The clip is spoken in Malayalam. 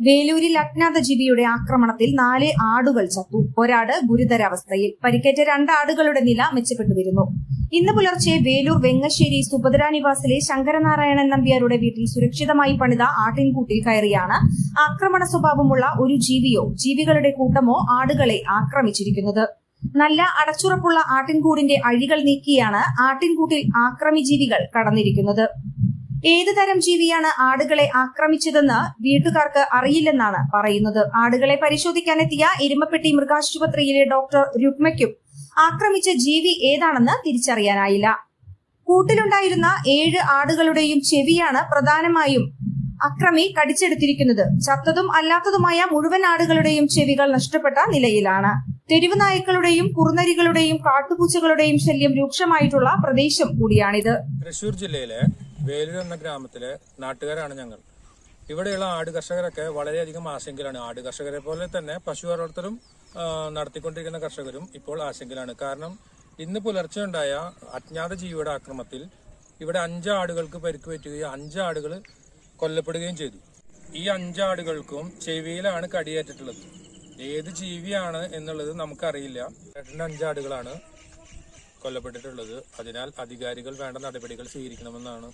വേലൂരിൽ അജ്ഞാത ജീവിയുടെ ആക്രമണത്തിൽ നാല് ആടുകൾ ചത്തു. ഒരാട് ഗുരുതരാവസ്ഥയിൽ പരിക്കേറ്റ രണ്ട് ആടുകളുടെ നില മെച്ചപ്പെട്ടു വരുന്നു ഇന്ന് പുലർച്ചെ വേലൂർ വെങ്ങശ്ശേരി സുഭദ്ര നിവാസിലെ ശങ്കരനാരായണൻ നമ്പ്യാരുടെ വീട്ടിൽ സുരക്ഷിതമായി പണിത ആട്ടിൻകൂട്ടിൽ കയറിയാണ് ആക്രമണ സ്വഭാവമുള്ള ഒരു ജീവിയോ ജീവികളുടെ കൂട്ടമോ ആടുകളെ ആക്രമിച്ചിരിക്കുന്നത്. നല്ല അടച്ചുറപ്പുള്ള ആട്ടിൻകൂടിന്റെ അഴികൾ നീക്കിയാണ് ആട്ടിൻകൂട്ടിൽ ആക്രമി ജീവികൾ കടന്നിരിക്കുന്നത്. ഏത് തരം ജീവിയാണ് ആടുകളെ ആക്രമിച്ചതെന്ന് വീട്ടുകാർക്ക് അറിയില്ലെന്നാണ് പറയുന്നത്. ആടുകളെ പരിശോധിക്കാനെത്തിയ എരുമപ്പെട്ടി മൃഗാശുപത്രിയിലെ ഡോക്ടർ രുക്മയ്ക്കും ആക്രമിച്ച ജീവി ഏതാണെന്ന് തിരിച്ചറിയാനായില്ല. കൂട്ടിലുണ്ടായിരുന്ന ഏഴ് ആടുകളുടെയും ചെവിയാണ് പ്രധാനമായും അക്രമി കടിച്ചെടുത്തിരിക്കുന്നത്. ചത്തതും അല്ലാത്തതുമായ മുഴുവൻ ആടുകളുടെയും ചെവികൾ നഷ്ടപ്പെട്ട നിലയിലാണ്. തെരുവ് നായ്ക്കളുടെയും കുറുനരികളുടെയും കാട്ടുപൂച്ചകളുടെയും ശല്യം രൂക്ഷമായിട്ടുള്ള പ്രദേശം കൂടിയാണിത്. തൃശൂർ ജില്ലയിലെ വേലൂർ എന്ന ഗ്രാമത്തിലെ നാട്ടുകാരാണ് ഞങ്ങൾ. ഇവിടെയുള്ള ആട് കർഷകരൊക്കെ വളരെയധികം ആശങ്കയിലാണ്. ആട് കർഷകരെ പോലെ തന്നെ പശു വളർത്തലും നടത്തിക്കൊണ്ടിരിക്കുന്ന കർഷകരും ഇപ്പോൾ ആശങ്കയിലാണ്. കാരണം ഇന്ന് പുലർച്ചെ ഉണ്ടായ അജ്ഞാത ജീവിയുടെ ആക്രമത്തിൽ ഇവിടെ അഞ്ച് ആടുകൾക്ക് പരിക്ക് പറ്റുകയും അഞ്ച് ആടുകൾ കൊല്ലപ്പെടുകയും ചെയ്തു. ഈ അഞ്ച് ആടുകൾക്കും ചെവിയിലാണ് കടിയേറ്റിട്ടുള്ളത്. ഏത് ജീവിയാണ് എന്നുള്ളത് നമുക്കറിയില്ല. ഏട്ടന്റെ അഞ്ച് ആടുകളാണ്. കൊല്ലപ്പെട്ടിട്ടുള്ളത്. അതിനാൽ അധികാരികൾ വേണ്ട നടപടികൾ സ്വീകരിക്കണമെന്നാണ്